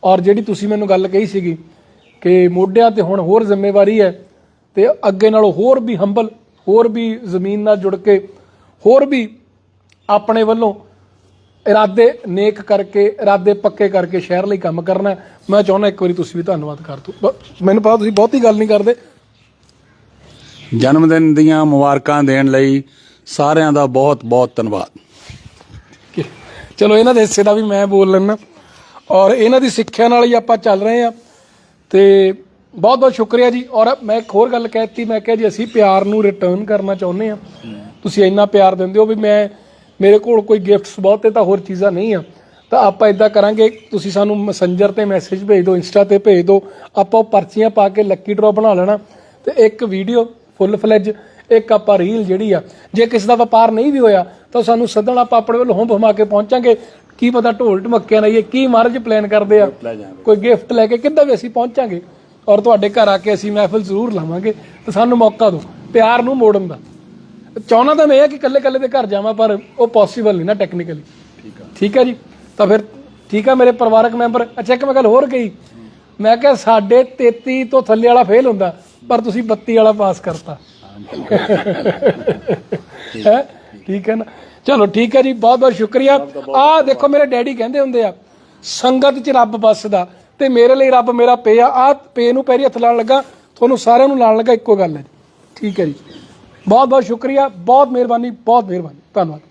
ਔਰ ਜਿਹੜੀ ਤੁਸੀਂ ਮੈਨੂੰ ਗੱਲ ਕਹੀ ਸੀਗੀ ਕਿ ਮੋਢਿਆਂ ਤੇ ਹੁਣ ਹੋਰ ਜ਼ਿੰਮੇਵਾਰੀ ਹੈ ਤੇ ਅੱਗੇ ਨਾਲੋਂ ਹੋਰ ਵੀ ਹੰਬਲ ਹੋਰ ਵੀ ਜ਼ਮੀਨ ਨਾਲ ਜੁੜ ਕੇ, ਹੋਰ ਵੀ ਆਪਣੇ ਵੱਲੋਂ ਇਰਾਦੇ ਨੇਕ ਕਰਕੇ ਇਰਾਦੇ ਪੱਕੇ ਕਰਕੇ ਸ਼ਹਿਰ ਲਈ ਕੰਮ ਕਰਨਾ। ਮੈਂ ਚਾਹੁੰਦਾ ਇੱਕ ਵਾਰੀ ਤੁਸੀਂ ਵੀ ਧੰਨਵਾਦ ਕਰ ਬ- ਮੈਨੂੰ ਪਤਾ ਤੁਸੀਂ ਬਹੁਤੀ ਗੱਲ ਨਹੀਂ ਕਰਦੇ। ਜਨਮ ਦਿਨ ਦੀਆਂ ਮੁਬਾਰਕਾਂ ਦੇਣ ਲਈ ਸਾਰਿਆਂ ਦਾ ਬਹੁਤ ਬਹੁਤ ਧੰਨਵਾਦ। ਚਲੋ ਇਹਨਾਂ ਦੇ ਹਿੱਸੇ ਦਾ ਵੀ ਮੈਂ ਬੋਲ ਲੈਣਾ ਔਰ ਇਹਨਾਂ ਦੀ ਸਿੱਖਿਆ ਨਾਲ ਹੀ ਆਪਾਂ ਚੱਲ ਰਹੇ ਆ ਤੇ ਬਹੁਤ ਬਹੁਤ ਸ਼ੁਕਰੀਆ ਜੀ। ਔਰ ਮੈਂ ਇੱਕ ਹੋਰ ਗੱਲ ਕਹਿਤੀ। ਮੈਂ ਕਿਹਾ ਜੀ ਅਸੀਂ ਪਿਆਰ ਨੂੰ ਰਿਟਰਨ ਕਰਨਾ ਚਾਹੁੰਦੇ ਆ ਤੁਸੀਂ ਇੰਨਾ ਪਿਆਰ ਦਿੰਦੇ ਹੋ ਵੀ ਮੈਂ ਮੇਰੇ ਕੋਲ ਕੋਈ ਗਿਫਟਸ ਬਹੁਤੇ ਤਾਂ ਹੋਰ ਚੀਜ਼ਾਂ ਨਹੀਂ ਆ। ਤਾਂ ਆਪਾਂ ਇਦਾਂ ਕਰਾਂਗੇ ਤੁਸੀਂ ਸਾਨੂੰ ਮੈਸੇਂਜਰ ਤੇ ਮੈਸੇਜ ਭੇਜ ਦਿਓ ਇੰਸਟਾ ਤੇ ਭੇਜ ਦਿਓ। ਆਪਾਂ ਪਰਚੀਆਂ ਪਾ ਕੇ ਲੱਕੀ ਡਰਾ ਬਣਾ ਲੈਣਾ। ਤੇ ਇੱਕ ਵੀਡੀਓ ਫੁੱਲ ਫਲੈਜ ਇੱਕ ਆਪਾਂ ਰੀਲ ਜਿਹੜੀ ਆ ਜੇ ਕਿਸੇ ਦਾ ਵਪਾਰ ਨਹੀਂ ਵੀ ਹੋਇਆ ਤਾਂ ਸਾਨੂੰ ਸੱਦਣ ਆਪਾਂ ਆਪਣੇ ਵੱਲੋਂ ਹੁੰਬ ਹਮਾ ਕੇ ਪਹੁੰਚਾਂਗੇ। ਕੀ ਪਤਾ ਢੋਲ ਢਮੱਕਿਆਂ ਨਾਲ ਇਹ ਕੀ ਮਹਾਰਾਜ ਪਲਾਨ ਕਰਦੇ ਆ। ਕੋਈ ਗਿਫਟ ਲੈ ਕੇ ਕਿੱਦਾਂ ਵੀ ਅਸੀਂ ਪਹੁੰਚਾਂਗੇ। ਔਰ ਤੁਹਾਡੇ ਘਰ ਆ ਕੇ ਅਸੀਂ ਮਹਿਫਿਲ ਜ਼ਰੂਰ ਲਾਵਾਂਗੇ। ਤੇ ਸਾਨੂੰ ਮੌਕਾ ਦਿਓ ਪਿਆਰ ਨੂੰ ਮੋੜਨ ਦਾ। ਚਾਹਣਾ ਤਾਂ ਮੈਂ ਇਹ ਆ ਕਿ ਇਕੱਲੇ ਇਕੱਲੇ ਦੇ ਘਰ ਜਾਵਾਂ ਪਰ ਉਹ ਪੋਸੀਬਲ ਨਹੀਂ ਨਾ ਟੈਕਨੀਕਲੀ ਠੀਕ ਆ। ਠੀਕ ਆ ਜੀ? ਤਾਂ ਫਿਰ ਠੀਕ ਆ ਮੇਰੇ ਪਰਿਵਾਰਕ ਮੈਂਬਰ। ਅੱਛਾ ਇੱਕ ਮੈਂ ਗੱਲ ਹੋਰ ਕਹੀ। ਮੈਂ ਕਿਹਾ ਸਾਡੇ 33 ਤੋਂ ਥੱਲੇ ਵਾਲਾ ਫੇਲ ਹੁੰਦਾ ਪਰ ਤੁਸੀਂ 32 ਵਾਲਾ ਪਾਸ ਕਰਤਾ। ਹੈ? ਠੀਕ ਹੈ ਨਾ? ਚਲੋ ਠੀਕ ਹੈ ਜੀ ਬਹੁਤ ਬਹੁਤ ਸ਼ੁਕਰੀਆ। ਆ ਦੇਖੋ ਮੇਰੇ ਡੈਡੀ ਕਹਿੰਦੇ ਹੁੰਦੇ ਆ ਸੰਗਤ 'ਚ ਰੱਬ ਵੱਸਦਾ ਤੇ ਮੇਰੇ ਲਈ ਰੱਬ ਮੇਰਾ ਪੇ ਆ। ਆ ਪੇ ਨੂੰ ਪੈਰੀ ਹੱਥ ਲਾਉਣ ਲੱਗਾ ਤੁਹਾਨੂੰ ਸਾਰਿਆਂ ਨੂੰ ਲਾਉਣ ਲੱਗਾ ਇੱਕੋ ਗੱਲ ਹੈ। ਠੀਕ ਹੈ ਜੀ। ਬਹੁਤ ਬਹੁਤ ਸ਼ੁਕਰੀਆ ਬਹੁਤ ਮਿਹਰਬਾਨੀ ਬਹੁਤ ਮਿਹਰਬਾਨੀ। ਧੰਨਵਾਦ।